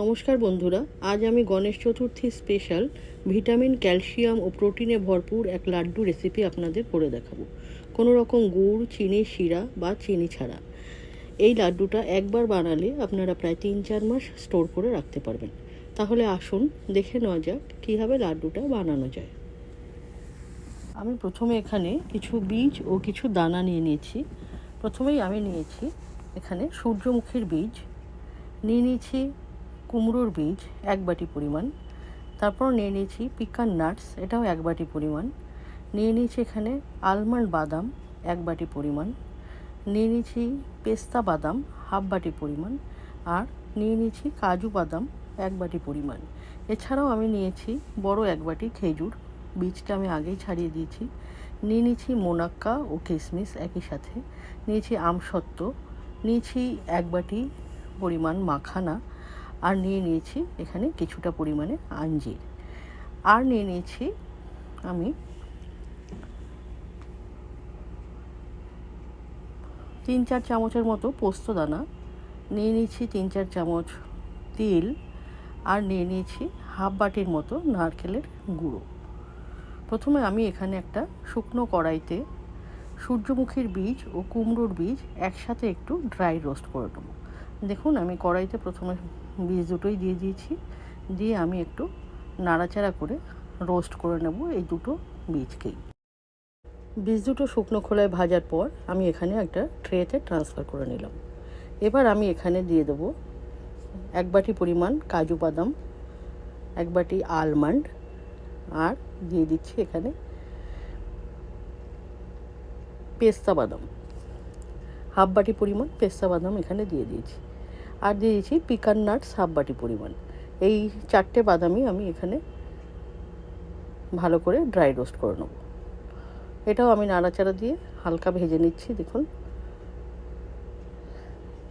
নমস্কার বন্ধুরা, আজ আমি Ganesh Chaturthi special vitamin, calcium ও প্রোটিনে ভরপুর এক লাড্ডু রেসিপি আপনাদের করে দেখাবো। কোনো রকম গুড়, চিনি, শিরা বা চিনি ছাড়া। এই লাড্ডুটা একবার বানালে আপনারা প্রায় তিন চার মাস স্টোর করে রাখতে পারবেন। তাহলে আসুন, দেখে নেওয়া যাক কীভাবে লাড্ডুটা বানানো যায়। আমি প্রথমে এখানে কিছু বীজ ও কিছু দানা নিয়ে নিয়েছি। প্রথমেই আমি নিয়েছি এখানে সূর্যমুখীর বীজ। নিয়ে নিয়েছি কুমড়োর বীজ এক বাটি পরিমাণ। তারপর নিয়ে নিয়েছি পিকান নাটস এটাও এক বাটি পরিমাণ। নিয়ে নিয়েছি এখানে আলমন্ড বাদাম এক বাটি পরিমাণ। নিয়ে নিয়েছি পেস্তা বাদাম হাফ বাটি পরিমাণ। আর নিয়ে নিয়েছি কাজু বাদাম এক বাটি পরিমাণ। এছাড়াও আমি নিয়েছি বড় এক বাটি খেজুর, বীজটা আমি আগেই ছাড়িয়ে দিয়েছি। নিয়ে নিয়েছি মোনাক্কা ও কিশমিশ একই সাথে। নিয়েছি আমসত্ত্ব। নিয়েছি এক বাটি পরিমাণ মাখানা। আর নিয়ে নিয়েছি এখানে কিছুটা পরিমাণে আঞ্জির। আর নিয়ে নিয়েছি আমি তিন চার চামচের মতো পোস্ত দানা, নিয়ে নিয়েছি তিন চার চামচ তিল, আর নিয়ে নিয়েছি হাফ বাটির মতো নারকেলের গুঁড়ো। প্রথমে আমি এখানে একটা শুকনো কড়াইতে সূর্যমুখীর বীজ ও কুমড়োর বীজ একসাথে একটু ড্রাই রোস্ট করে নেব। দেখুন, আমি কড়াইতে প্রথমে বীজ দুটোই দিয়ে দিয়েছি। দিয়ে আমি একটু নাড়াচাড়া করে রোস্ট করে নেব এই দুটো বীজকেই। বীজ দুটো শুকনো খোলায় ভাজার পর আমি এখানে একটা ট্রেতে ট্রান্সফার করে নিলাম। এবার আমি এখানে দিয়ে দেবো এক বাটি পরিমাণ কাজু বাদাম, এক বাটি আলমন্ড আর দিয়ে দিচ্ছি এখানে পেস্তা বাদাম। হাফ বাটি পরিমাণ পেস্তা বাদাম এখানে দিয়ে দিয়েছি। আর দিয়ে দিয়েছি পিকান নাটস হাফ বাটি পরিমাণ। এই চারটে বাদামই আমি এখানে ভালো করে ড্রাই রোস্ট করে নেব। এটাও আমি নাড়াচাড়া দিয়ে হালকা ভেজে নিচ্ছি, দেখুন।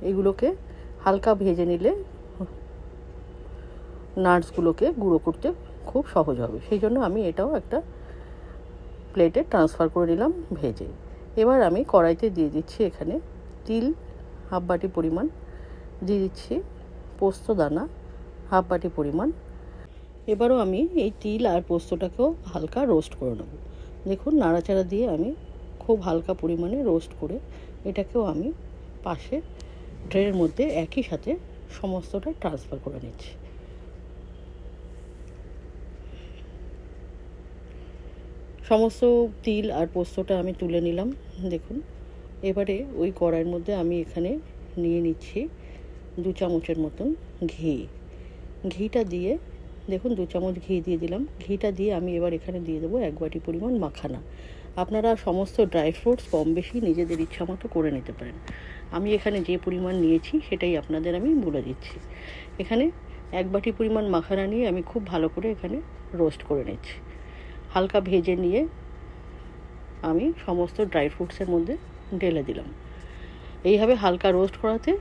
এগুলোকে হালকা ভেজে নিলে নাটসগুলোকে গুঁড়ো করতে খুব সহজ হবে। সেই জন্য আমি এটাও একটা প্লেটে ট্রান্সফার করে নিলাম ভেজে। এবার আমি কড়াইতে দিয়ে দিচ্ছি এখানে তিল হাফ বাটি পরিমাণ দিয়ে দিচ্ছি পোস্ত দানা, হাফ বাটি পরিমাণ। এবারও আমি এই তিল আর পোস্তটাকেও হালকা রোস্ট করে নেব। দেখুন, নাড়াচাড়া দিয়ে আমি খুব হালকা পরিমাণে রোস্ট করে এটাকেও আমি পাশে ট্রের মধ্যে একই সাথে সমস্তটা ট্রান্সফার করে নিচ্ছি। সমস্ত তিল আর পোস্তটা আমি তুলে নিলাম। দেখুন, এবারে ওই কড়াইয়ের মধ্যে আমি এখানে নিয়ে নিচ্ছি দু চামচের মতন ঘি। ঘিটা দিয়ে, দেখুন দু চামচ ঘি দিয়ে দিলাম। ঘিটা দিয়ে আমি এবার এখানে দিয়ে দেবো এক বাটি পরিমাণ মাখানা। আপনারা সমস্ত ড্রাই ফ্রুটস কম বেশি নিজেদের ইচ্ছা মতো করে নিতে পারেন। আমি এখানে যে পরিমাণ নিয়েছি সেটাই আপনাদের আমি বলে দিচ্ছি। এখানে এক বাটি পরিমাণ মাখানা নিয়ে আমি খুব ভালো করে এখানে রোস্ট করে নিচ্ছি। হালকা ভেজে নিয়ে আমি সমস্ত ড্রাই ফ্রুটসের মধ্যে ঢেলে দিলাম। এইভাবে হালকা রোস্ট করাতে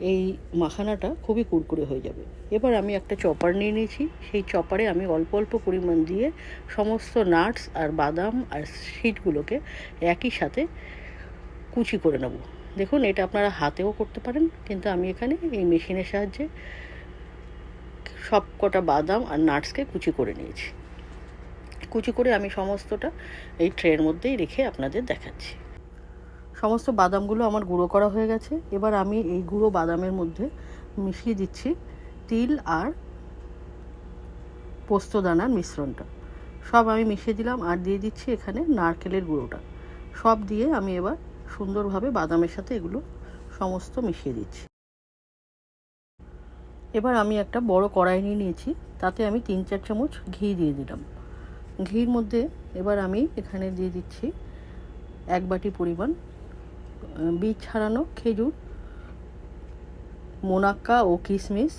এই মাখানাটা খুবই কুরকুরে হয়ে যাবে। এবার আমি একটা চপার নিয়ে নিয়েছি। সেই চপারে আমি অল্প অল্প পরিমাণ দিয়ে সমস্ত নাটস আর বাদাম আর সিটগুলোকে একই সাথে কুচি করে নেব। দেখুন, এটা আপনারা হাতেও করতে পারেন, কিন্তু আমি এখানে এই মেশিনের সাহায্যে সব কটা বাদাম আর নাটসকে কুচি করে নিয়েছি। কুচি করে আমি সমস্তটা এই ট্রের মধ্যেই রেখে আপনাদের দেখাচ্ছি। সমস্ত বাদামগুলো আমার গুঁড়ো করা হয়ে গেছে। এবার আমি এই গুঁড়ো বাদামের মধ্যে মিশিয়ে দিচ্ছি তিল আর পোস্তদানার মিশ্রণটা। সব আমি মিশিয়ে দিলাম আর দিয়ে দিচ্ছি এখানে নারকেলের গুঁড়োটা। সব দিয়ে আমি এবার সুন্দরভাবে বাদামের সাথে এগুলো সমস্ত মিশিয়ে দিচ্ছি। এবার আমি একটা বড় কড়াই নিয়ে নিয়েছি, তাতে আমি তিন চার চামচ ঘি দিয়ে দিলাম। ঘির মধ্যে এবার আমি এখানে দিয়ে দিচ্ছি এক বাটি পরিমাণ বীজ ছাড়ানো, খেজুর, মোনাক্কা ও কিশমিশ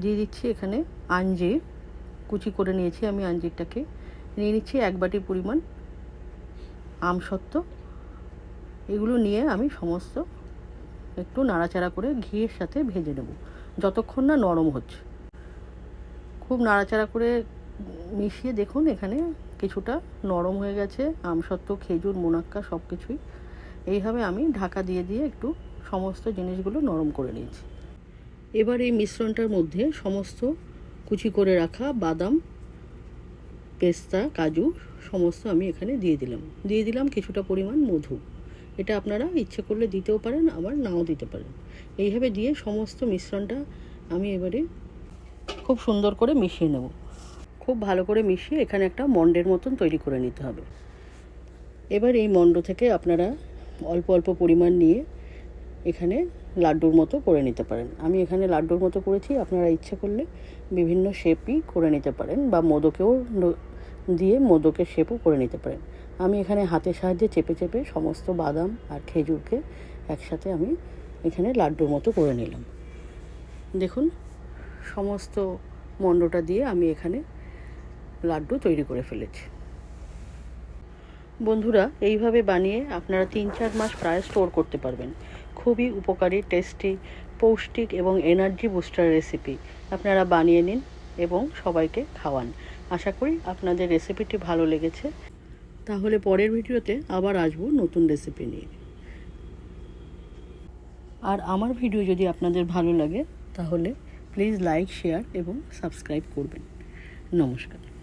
দিয়ে দিচ্ছি এখানে আঞ্জির। কুচি করে নিয়েছি আমি আঞ্জিরটাকে। নিয়ে নিচ্ছি এক বাটি পরিমাণ আমসত্ত্ব। এগুলো নিয়ে আমি সমস্ত একটু নাড়াচাড়া করে ঘিয়ের সাথে ভেজে নেব। যতক্ষণ না নরম হচ্ছে। খুব নাড়াচাড়া করে মিশিয়ে দেখুন এখানে কিছুটা নরম হয়ে গেছে। আমসত্ত্ব, খেজুর, মোনাক্কা সব কিছুই এইভাবে আমি ঢাকা দিয়ে দিয়ে একটু সমস্ত জিনিসগুলো নরম করে নিয়েছি। এবার এই মিশ্রণটার মধ্যে সমস্ত কুচি করে রাখা বাদাম, পেস্তা, কাজু সমস্ত আমি এখানে দিয়ে দিলাম। দিয়ে দিলাম কিছুটা পরিমাণ মধু। এটা আপনারা ইচ্ছে করলে দিতেও পারেন, আবার নাও দিতে পারেন। এইভাবে দিয়ে সমস্ত মিশ্রণটা আমি এবারে খুব সুন্দর করে মিশিয়ে নেব। খুব ভালো করে মিশিয়ে এখানে একটা মন্ডের মতন তৈরি করে নিতে হবে। এবার এই মন্ড থেকে আপনারা অল্প অল্প পরিমাণ নিয়ে এখানে লাড্ডুর মতো করে নিতে পারেন। আমি এখানে লাড্ডুর মতো করেছি, আপনারা ইচ্ছে করলে বিভিন্ন শেপই করে নিতে পারেন বা মোদকেও দিয়ে মোদকের শেপও করে নিতে পারেন। আমি এখানে হাতের সাহায্যে চেপে চেপে সমস্ত বাদাম আর খেজুরকে একসাথে আমি এখানে লাড্ডুর মতো করে নিলাম। দেখুন, সমস্ত মণ্ডটা দিয়ে আমি এখানে লাড্ডু তৈরি করে ফেলেছি। বন্ধুরা, এইভাবে বানিয়ে আপনারা তিন চার মাস প্রায় স্টোর করতে পারবেন। খুবই উপকারী টেস্টি পৌষ্টিক এবং এনার্জি বুস্টার রেসিপি আপনারা বানিয়ে নিন এবং সবাইকে খাওয়ান। আশা করি আপনাদের রেসিপিটি ভালো লেগেছে। তাহলে পরের ভিডিওতে আবার আসব নতুন রেসিপি নিয়ে। আর আমার ভিডিও যদি আপনাদের ভালো লাগে, তাহলে প্লিজ লাইক শেয়ার এবং সাবস্ক্রাইব করবেন। নমস্কার।